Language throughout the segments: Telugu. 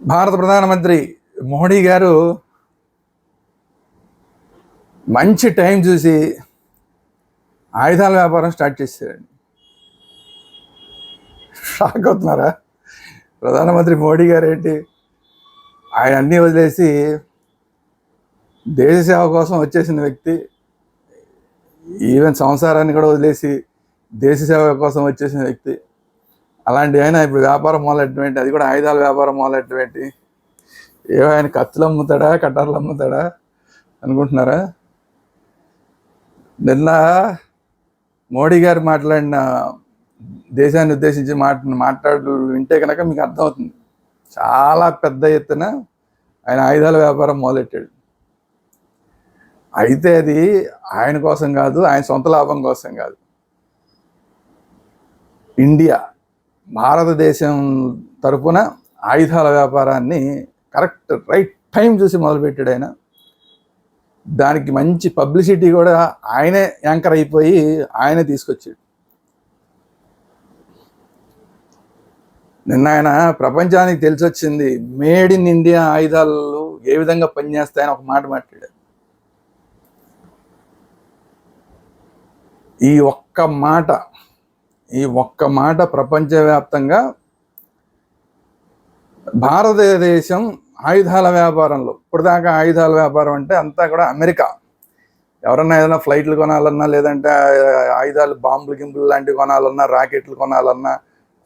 భారత ప్రధానమంత్రి మోడీ గారు మంచి టైం చూసి ఆయుధాల వ్యాపారం స్టార్ట్ చేశారండి. షాక్ అవుతున్నారా? ప్రధానమంత్రి మోడీ గారు ఏంటి? ఆయన అన్నీ వదిలేసి దేశ సేవ కోసం వచ్చేసిన వ్యక్తి ఈవెన్ సంసారాన్ని కూడా వదిలేసి దేశ సేవ కోసం వచ్చేసిన వ్యక్తి అలాంటి ఆయన ఇప్పుడు వ్యాపారం మొదలెట్టమేంటి అది కూడా ఆయుధాల వ్యాపారం మొదలెట్టమేంటి ఏవో ఆయన కత్తులు అమ్ముతాడా కట్టార్లు అమ్ముతాడా అనుకుంటున్నారా? నిన్న మోడీ గారు మాట్లాడిన దేశాన్ని ఉద్దేశించి మాట మాట్లాడు వింటే కనుక మీకు అర్థమవుతుంది. చాలా పెద్ద ఎత్తున ఆయన ఆయుధాల వ్యాపారం మొదలెట్టాడు. అయితే అది ఆయన కోసం కాదు ఆయన సొంత లాభం కోసం కాదు. ఇండియా భారతదేశం తరపున ఆయుధాల వ్యాపారాన్ని కరెక్ట్ రైట్ టైం చూసి మొదలుపెట్టాడు ఆయన. దానికి మంచి పబ్లిసిటీ కూడా ఆయనే యాంకర్ అయిపోయి ఆయనే తీసుకొచ్చాడు. నిన్న ఆయన ప్రపంచానికి తెలిసొచ్చింది మేడ్ ఇన్ ఇండియా ఆయుధాలు ఏ విధంగా పనిచేస్తాయని ఒక మాట మాట్లాడారు. ఈ ఒక్క మాట ఈ ఒక్క మాట ప్రపంచవ్యాప్తంగా భారతదేశం ఆయుధాల వ్యాపారంలో ఇప్పటిదాకా ఆయుధాల వ్యాపారం అంటే అంతా కూడా అమెరికా. ఎవరన్నా ఏదైనా ఫ్లైట్లు కొనాలన్నా లేదంటే ఆయుధాలు బాంబులు గింబులు లాంటివి కొనాలన్నా రాకెట్లు కొనాలన్నా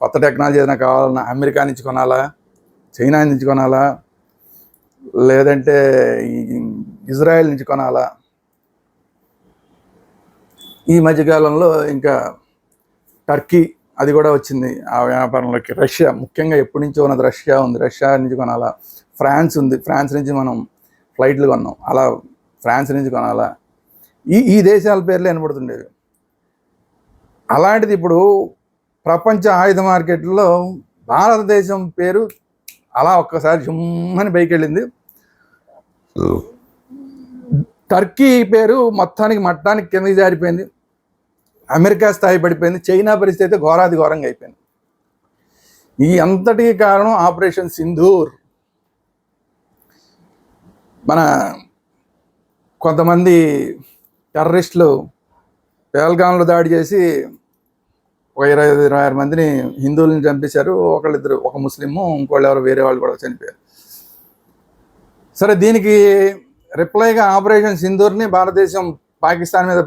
కొత్త టెక్నాలజీ ఏదైనా కావాలన్నా అమెరికా నుంచి కొనాలా? చైనా నుంచి కొనాలా? లేదంటే ఇజ్రాయెల్ నుంచి కొనాలా? ఈ మధ్యకాలంలో ఇంకా టర్కీ అది కూడా వచ్చింది ఆ వ్యాపారంలోకి. రష్యా ముఖ్యంగా ఎప్పటి నుంచో ఉన్నది రష్యా ఉంది. రష్యా నుంచి కొనాలా. ఫ్రాన్స్ ఉంది. ఫ్రాన్స్ నుంచి మనం ఫ్లైట్లు కొన్నాం. అలా ఫ్రాన్స్ నుంచి కొనాలా. ఈ ఈ దేశాల పేర్లు వినపడుతుండేవి. అలాంటిది ఇప్పుడు ప్రపంచ ఆయుధ మార్కెట్లో భారతదేశం పేరు అలా ఒక్కసారి జుమ్మని పైకి వెళ్ళింది టర్కీ పేరు మొత్తానికి మట్టానికి కిందకి జారిపోయింది. అమెరికా స్థాయి పడిపోయింది చైనా పరిస్థితి అయితే ఘోరాది ఘోరంగా అయిపోయింది. ఈ అంతటికి కారణం ఆపరేషన్ సింధూర్. మన కొంతమంది టెర్రరిస్టులు పేల్గాంలో దాడి చేసి ఒక ఇరవై ఐదు ఇరవై ఆరు మందిని హిందువులను చంపేశారు. ఒకళ్ళిద్దరు ఒక ముస్లిము ఇంకోళ్ళు ఎవరు వేరే వాళ్ళు కూడా చనిపోయారు. సరే దీనికి రిప్లైగా ఆపరేషన్ సింధూర్ని భారతదేశం పాకిస్తాన్ మీద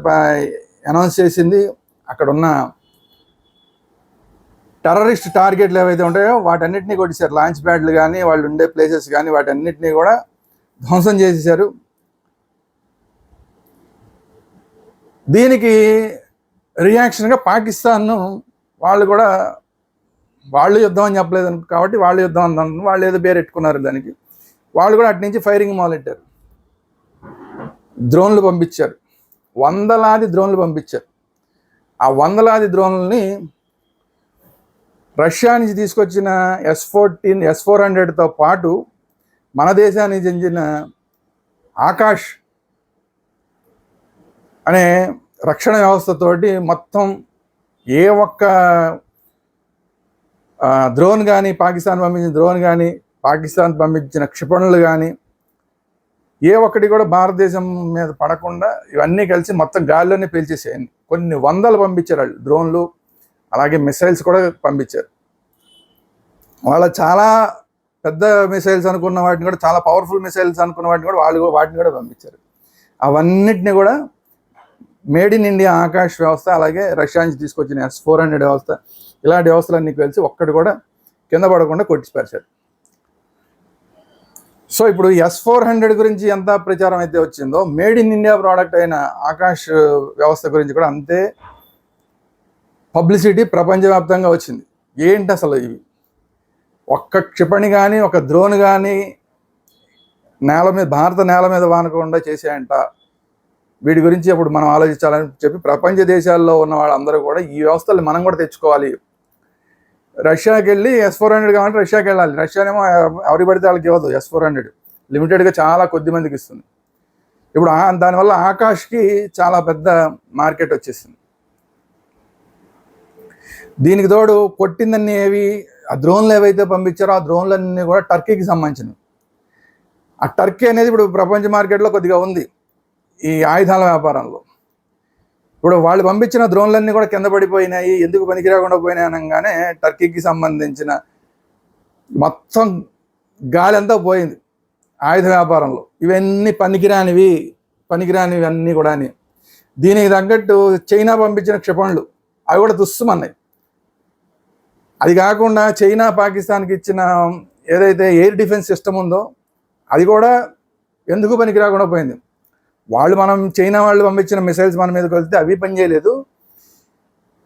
అనౌన్స్ చేసింది. అక్కడున్న టెర్రరిస్ట్ టార్గెట్లు ఏవైతే ఉంటాయో వాటన్నిటిని కొట్టేశారు లాంచ్ ప్యాడ్లు కానీ వాళ్ళు ఉండే ప్లేసెస్ కానీ వాటన్నిటినీ కూడా ధ్వంసం చేసేసారు దీనికి రియాక్షన్గా పాకిస్తాన్ వాళ్ళు కూడా వాళ్ళు యుద్ధం అని చెప్పలేదు కాబట్టి వాళ్ళు యుద్ధం అందాం వాళ్ళు ఏదో పేరెట్టుకున్నారు పెట్టుకున్నారు దానికి. వాళ్ళు కూడా అటు నుంచి ఫైరింగ్ మొదలెట్టారు. డ్రోన్లు పంపించారు. వందలాది డ్రోన్లు పంపించారు. ఆ వందలాది డ్రోన్లని రష్యా నుంచి తీసుకొచ్చిన ఎస్ ఫోర్టీన్ ఎస్ ఫోర్ హండ్రెడ్తో పాటు మన దేశానికి చెందిన ఆకాష్ అనే రక్షణ వ్యవస్థతోటి మొత్తం ఏ ఒక్క ద్రోణ్ డ్రోన్ కానీ పాకిస్తాన్ పంపించిన డ్రోన్ కానీ పాకిస్తాన్ పంపించిన క్షిపణులు కానీ ఏ ఒక్కటి కూడా భారతదేశం మీద పడకుండా ఇవన్నీ కలిసి మొత్తం గాల్లోనే పేల్చేసేయండి. కొన్ని వందలు పంపించారు వాళ్ళు డ్రోన్లు అలాగే మిసైల్స్ కూడా పంపించారు. వాళ్ళ చాలా పెద్ద మిసైల్స్ అనుకున్న వాటిని కూడా చాలా పవర్ఫుల్ మిసైల్స్ అనుకున్న వాటిని కూడా వాళ్ళు వాటిని కూడా పంపించారు. అవన్నిటిని కూడా మేడ్ ఇన్ ఇండియా ఆకాశ్ వ్యవస్థ అలాగే రష్యా నుంచి తీసుకొచ్చిన ఎస్ ఫోర్ హండ్రెడ్ వ్యవస్థ ఇలాంటి వ్యవస్థలన్నీ కలిసి ఒక్కటి కూడా కింద పడకుండా కొట్టిసిపరిచారు సో ఇప్పుడు ఎస్ ఫోర్ హండ్రెడ్ గురించి ఎంత ప్రచారం అయితే వచ్చిందో మేడ్ ఇన్ ఇండియా ప్రోడక్ట్ అయిన ఆకాష్ వ్యవస్థ గురించి కూడా అంతే పబ్లిసిటీ ప్రపంచవ్యాప్తంగా వచ్చింది. ఏంటి అసలు ఇవి? ఒక్క క్షిపణి కానీ ఒక డ్రోన్ కానీ నేల మీద భారత నేల మీద వానకుండా చేసాయంట వీటి గురించి అప్పుడు మనం ఆలోచించాలని చెప్పి ప్రపంచ దేశాల్లో ఉన్న వాళ్ళందరూ కూడా ఈ వ్యవస్థలు మనం కూడా తెచ్చుకోవాలి. రష్యాకి వెళ్ళి ఎస్ ఫోర్ హండ్రెడ్ కావాలంటే రష్యాకి వెళ్ళాలి. రష్యానేమో ఎవరి పడితే వాళ్ళకి ఇవ్వదు ఎస్ ఫోర్ హండ్రెడ్ లిమిటెడ్గా చాలా కొద్ది మందికి ఇస్తుంది. ఇప్పుడు దానివల్ల ఆకాష్కి చాలా పెద్ద మార్కెట్ వచ్చేసింది. దీనికి తోడు కొట్టిందన్నీ ఏవి ఆ డ్రోన్లు ఏవైతే పంపించారో ఆ డ్రోన్లన్నీ కూడా టర్కీకి సంబంధించినవి. ఆ టర్కీ అనేది ఇప్పుడు ప్రపంచ మార్కెట్లో కొద్దిగా ఉంది. ఈ ఆయుధాల వ్యాపారంలో. ఇప్పుడు వాళ్ళు పంపించిన డ్రోన్లన్నీ కూడా కింద పడిపోయినాయి ఎందుకు పనికిరాకుండా పోయినాయి అనగానే టర్కీకి సంబంధించిన మొత్తం గాలి అంతా పోయింది ఆయుధ వ్యాపారంలో. ఇవన్నీ పనికిరానివి పనికిరానివి అన్నీ కూడా దీనికి తగ్గట్టు చైనా పంపించిన క్షిపణులు అవి కూడా దుస్సుమన్నాయి. అది కాకుండా చైనా పాకిస్తాన్కి ఇచ్చిన ఏదైతే ఎయిర్ డిఫెన్స్ సిస్టమ్ ఉందో అది కూడా ఎందుకు పనికి రాకుండా పోయింది? వాళ్ళు మనం చైనా వాళ్ళు పంపించిన మిసైల్స్ మన మీదకి వెళ్తే అవి పనిచేయలేదు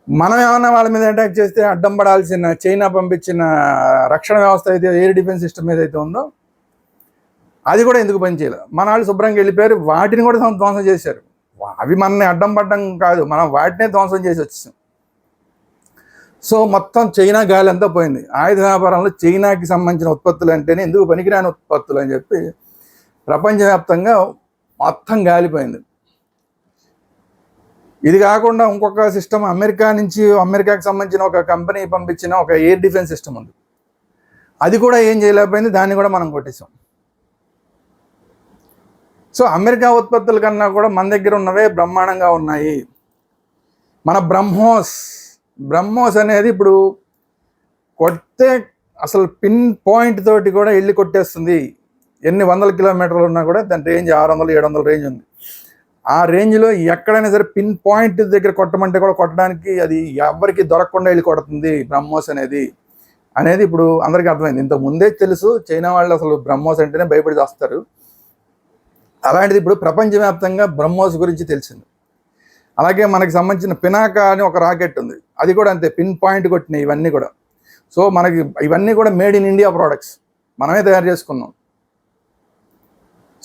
మనం ఏమన్నా వాళ్ళ మీద అటాక్ చేస్తే అడ్డం పడాల్సిన చైనా పంపించిన రక్షణ వ్యవస్థ అయితే ఎయిర్ డిఫెన్స్ సిస్టమ్ ఏదైతే ఉందో అది కూడా ఎందుకు పనిచేయలేదు మన వాళ్ళు శుభ్రంగా వెళ్ళిపోయారు. వాటిని కూడా ధ్వంసం చేశారు. అవి మనల్ని అడ్డం పడడం కాదు. మనం వాటినే ధ్వంసం చేసి వచ్చేసాం. సో మొత్తం చైనా గాలి అంతా పోయింది. ఆయుధ వ్యాపారంలో చైనాకి సంబంధించిన ఉత్పత్తులు అంటేనే ఎందుకు పనికిరాని ఉత్పత్తులు అని చెప్పి ప్రపంచవ్యాప్తంగా మొత్తం గాలిపోయింది. ఇది కాకుండా ఇంకొక సిస్టమ్ అమెరికా నుంచి అమెరికాకి సంబంధించిన ఒక కంపెనీ పంపించిన ఒక ఎయిర్ డిఫెన్స్ సిస్టమ్ ఉంది. అది కూడా ఏం చేయలేకపోయింది దాన్ని కూడా మనం కొట్టేసాం సో అమెరికా ఉత్పత్తుల కన్నా కూడా మన దగ్గర ఉన్నవే బ్రహ్మాండంగా ఉన్నాయి. మన బ్రహ్మోస్ బ్రహ్మోస్ అనేది ఇప్పుడు కొడితే అసలు పిన్ పాయింట్ తోటి కూడా వెళ్ళి కొట్టేస్తుంది. ఎన్ని వందల కిలోమీటర్లు ఉన్నా కూడా దాని రేంజ్ ఆరు వందలు ఏడు వందల రేంజ్ ఉంది. ఆ రేంజ్లో ఎక్కడైనా సరే పిన్ పాయింట్ దగ్గర కొట్టమంటే కూడా కొట్టడానికి అది ఎవరికి దొరకకుండా వెళ్ళి కొడుతుంది బ్రహ్మోస్ అనేది. అనేది ఇప్పుడు అందరికీ అర్థమైంది. ఇంత ముందే తెలుసు చైనా వాళ్ళు అసలు బ్రహ్మోస్ అంటేనే భయపడి చేస్తారు. అలాంటిది ఇప్పుడు ప్రపంచవ్యాప్తంగా బ్రహ్మోస్ గురించి తెలిసింది. అలాగే మనకి సంబంధించిన పినాకా అని ఒక రాకెట్ ఉంది. అది కూడా అంతే పిన్ పాయింట్ కొట్టినాయి ఇవన్నీ కూడా. సో మనకి ఇవన్నీ కూడా మేడ్ ఇన్ ఇండియా ప్రోడక్ట్స్. మనమే తయారు చేసుకున్నాం.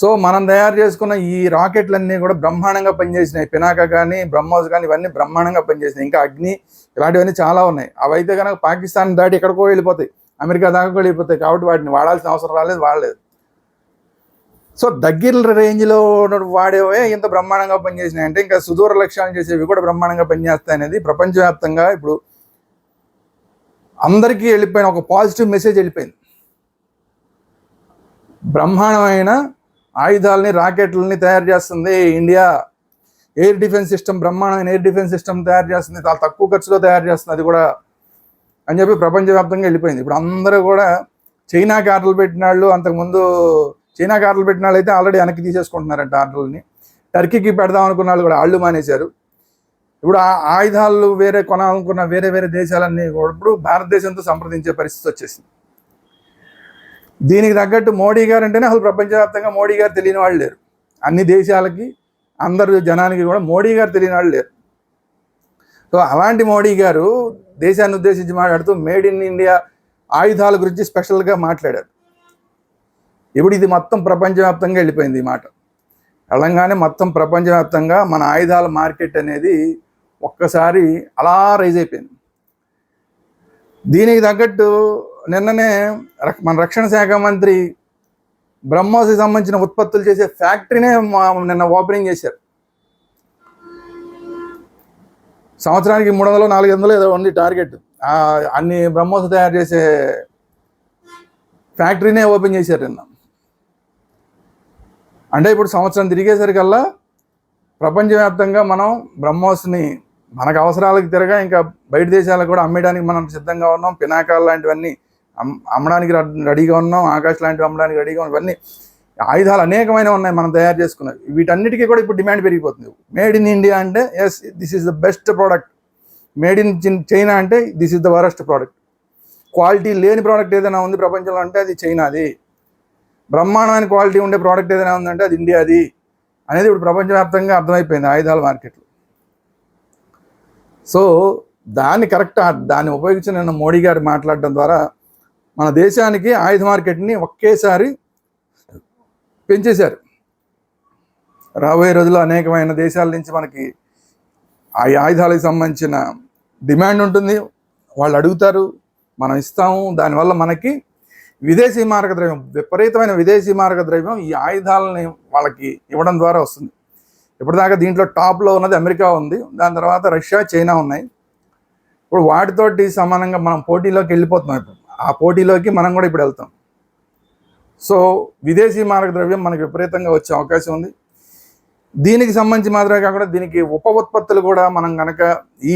సో మనం తయారు చేసుకున్న ఈ రాకెట్లన్నీ కూడా బ్రహ్మాండంగా పనిచేసినాయి. పినాక కానీ బ్రహ్మోస్ కానీ ఇవన్నీ బ్రహ్మాండంగా పనిచేసినాయి. ఇంకా అగ్ని ఇలాంటివన్నీ చాలా ఉన్నాయి. అవైతే కనుక పాకిస్తాన్ దాటి ఎక్కడికో వెళ్ళిపోతాయి. అమెరికా దాకా వెళ్ళిపోతాయి. కాబట్టి వాటిని వాడాల్సిన అవసరం రాలేదు వాడలేదు. సో దగ్గర రేంజ్లో వాడేవే ఇంత బ్రహ్మాండంగా పనిచేసినాయి. అంటే ఇంకా సుదూర లక్ష్యాలు చేసేవి కూడా బ్రహ్మాండంగా పనిచేస్తాయి అనేది ప్రపంచవ్యాప్తంగా ఇప్పుడు అందరికీ వెళ్ళిపోయిన ఒక పాజిటివ్ మెసేజ్ వెళ్ళిపోయింది. బ్రహ్మాండమైన ఆయుధాలని రాకెట్లని తయారు చేస్తుంది. ఇండియా ఎయిర్ డిఫెన్స్ సిస్టమ్ బ్రహ్మాండమైన ఎయిర్ డిఫెన్స్ సిస్టమ్ తయారు చేస్తుంది. చాలా తక్కువ ఖర్చులో తయారు చేస్తుంది అది కూడా. అని చెప్పి ప్రపంచవ్యాప్తంగా వెళ్ళిపోయింది. ఇప్పుడు అందరూ కూడా చైనాకి ఆర్డర్లు పెట్టిన వాళ్ళు అంతకుముందు చైనాకి ఆర్డర్లు పెట్టిన వాళ్ళు అయితే ఆల్రెడీ వెనక్కి తీసేసుకుంటున్నారంట ఆర్డర్లని. టర్కీకి పెడదాం అనుకున్న వాళ్ళు కూడా ఆళ్ళు మానేశారు. ఇప్పుడు ఆ ఆయుధాలు వేరే కొనాలనుకున్న వేరే వేరే దేశాలన్నీ కూడా ఇప్పుడు భారతదేశంతో సంప్రదించే పరిస్థితి వచ్చేసింది. దీనికి తగ్గట్టు మోడీ గారు అంటేనే అసలు ప్రపంచవ్యాప్తంగా మోడీ గారు తెలియని వాళ్ళు లేరు. అన్ని దేశాలకి అందరు జనానికి కూడా మోడీ గారు తెలియని వాళ్ళు లేరు. సో అలాంటి మోడీ గారు దేశాన్ని ఉద్దేశించి మాట్లాడుతూ మేడ్ ఇన్ ఇండియా ఆయుధాల గురించి స్పెషల్గా మాట్లాడారు. ఇప్పుడు ఇది మొత్తం ప్రపంచవ్యాప్తంగా వెళ్ళిపోయింది ఈ మాట. వెళ్ళంగానే మొత్తం ప్రపంచవ్యాప్తంగా మన ఆయుధాల మార్కెట్ అనేది ఒక్కసారి అలా రైజ్ అయిపోయింది. దీనికి తగ్గట్టు నిన్ననే మన రక్షణ శాఖ మంత్రి బ్రహ్మోస్కి సంబంధించిన ఉత్పత్తులు చేసే ఫ్యాక్టరీనే నిన్న ఓపెనింగ్ చేశారు. సంవత్సరానికి మూడు వందలు నాలుగు వందలు ఏదో ఉంది టార్గెట్. అన్ని బ్రహ్మోస్ తయారు చేసే ఫ్యాక్టరీనే ఓపెన్ చేశారు నిన్న. అంటే ఇప్పుడు సంవత్సరం తిరిగేసరికల్లా ప్రపంచవ్యాప్తంగా మనం బ్రహ్మోస్ని మనకు అవసరాలకు తిరగా ఇంకా బయట దేశాలకు కూడా అమ్మేయడానికి మనం సిద్ధంగా ఉన్నాం. పినాకాలు లాంటివన్నీ అమ్మడానికి రెడీగా ఉన్నాం ఆకాశ్ లాంటివి అమ్మడానికి రెడీగా ఉన్నాం. ఇవన్నీ ఆయుధాలు అనేకమైన ఉన్నాయి మనం తయారు చేసుకున్నవి వీటన్నిటికీ కూడా ఇప్పుడు డిమాండ్ పెరిగిపోతుంది. మేడ్ ఇన్ ఇండియా అంటే yes this is the best product made in China అంటే this is the worst product quality లేని ప్రోడక్ట్ ఏదైనా ఉంది ప్రపంచంలో అంటే అది చైనాది. బ్రహ్మాండమైన క్వాలిటీ ఉండే ప్రోడక్ట్ ఏదైనా ఉందంటే అది ఇండియాది అనేది ఇప్పుడు ప్రపంచవ్యాప్తంగా అర్థమైపోయింది ఆయుధాల మార్కెట్లో. సో దాన్ని కరెక్ట్ దాన్ని ఉపయోగించి నిన్న మోడీ గారు మాట్లాడడం ద్వారా మన దేశానికి ఆయుధ మార్కెట్ని ఒకేసారి పెంచేశారు. రాబోయే రోజుల్లో అనేకమైన దేశాల నుంచి మనకి ఆ ఆయుధాలకు సంబంధించిన డిమాండ్ ఉంటుంది. వాళ్ళు అడుగుతారు మనం ఇస్తాము. దానివల్ల మనకి విదేశీ మారక ద్రవ్యం విపరీతమైన విదేశీ మారక ద్రవ్యం ఈ ఆయుధాలని వాళ్ళకి ఇవ్వడం ద్వారా వస్తుంది. ఇప్పటిదాకా దీంట్లో టాప్లో ఉన్నది అమెరికా ఉంది. దాని తర్వాత రష్యా చైనా ఉన్నాయి. ఇప్పుడు వాటితోటి సమానంగా మనం పోటీలోకి వెళ్ళిపోతున్నాం ఇప్పుడు. ఆ పోటీలోకి మనం కూడా ఇప్పుడు వెళ్తాం. సో విదేశీ మారక ద్రవ్యం మనకి విపరీతంగా వచ్చే అవకాశం ఉంది. దీనికి సంబంధించి మాత్రమే కాకుండా దీనికి ఉప ఉత్పత్తులు కూడా మనం కనుక ఈ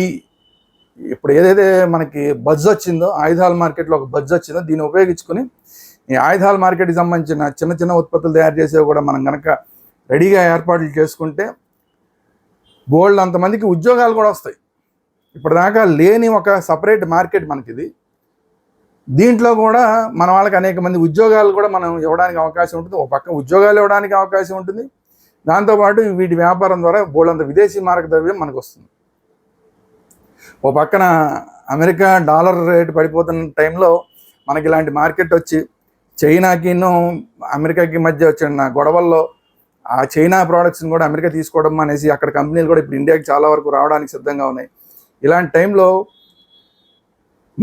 ఇప్పుడు ఏదైతే మనకి బజ్ వచ్చిందో ఆయుధాల మార్కెట్లో ఒక బజ్ వచ్చిందో దీన్ని ఉపయోగించుకొని ఈ ఆయుధాల మార్కెట్కి సంబంధించిన చిన్న చిన్న ఉత్పత్తులు తయారు చేసేవి కూడా మనం కనుక రెడీగా ఏర్పాట్లు చేసుకుంటే బోల్డ్ అంతమందికి ఉద్యోగాలు కూడా వస్తాయి. ఇప్పటిదాకా లేని ఒక సపరేట్ మార్కెట్ మనకిది. దీంట్లో కూడా మన వాళ్ళకి అనేక మంది ఉద్యోగాలు కూడా మనం ఇవ్వడానికి అవకాశం ఉంటుంది. ఒక పక్క ఉద్యోగాలు ఇవ్వడానికి అవకాశం ఉంటుంది. దాంతోపాటు వీటి వ్యాపారం ద్వారా బోళ్ళంత విదేశీ మారక ద్రవ్యం మనకు వస్తుంది. ఓ పక్కన అమెరికా డాలర్ రేటు పడిపోతున్న టైంలో మనకి ఇలాంటి మార్కెట్ వచ్చి చైనాకిను అమెరికాకి మధ్య వచ్చిన గొడవల్లో ఆ చైనా ప్రోడక్ట్స్ని కూడా అమెరికా తీసుకోవడం అనేసి అక్కడ కంపెనీలు కూడా ఇప్పుడు ఇండియాకి చాలా వరకు రావడానికి సిద్ధంగా ఉన్నాయి. ఇలాంటి టైంలో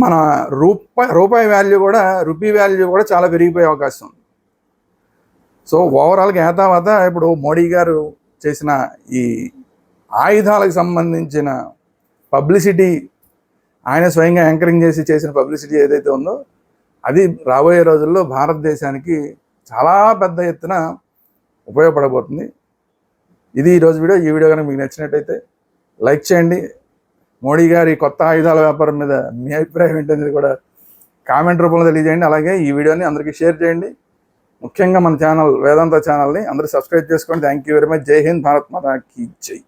మన రూపాయి రూపాయి వాల్యూ కూడా రూపీ వాల్యూ కూడా చాలా పెరిగిపోయే అవకాశం ఉంది. సో ఓవరాల్గా తర్వాత ఇప్పుడు మోడీ గారు చేసిన ఈ ఆయుధాలకు సంబంధించిన పబ్లిసిటీ ఆయన స్వయంగా యాంకరింగ్ చేసి చేసిన పబ్లిసిటీ ఏదైతే ఉందో అది రాబోయే రోజుల్లో భారతదేశానికి చాలా పెద్ద ఎత్తున ఉపయోగపడబోతుంది. ఇది ఈరోజు వీడియో. ఈ వీడియో కనుక మీకు నచ్చినట్టయితే లైక్ చేయండి. మోడీ గారి కొత్త ఆయుధాల వ్యాపారం మీద మీ అభిప్రాయం ఏంటనేది కూడా కామెంట్ రూపంలో తెలియజేయండి. అలాగే ఈ వీడియోని అందరికీ షేర్ చేయండి. ముఖ్యంగా మన ఛానల్ వేదాంత ఛానల్ని అందరూ సబ్స్క్రైబ్ చేసుకోండి. థ్యాంక్ యూ వెరీ మచ్ జై హింద్. భారత్ మాతాకి జై.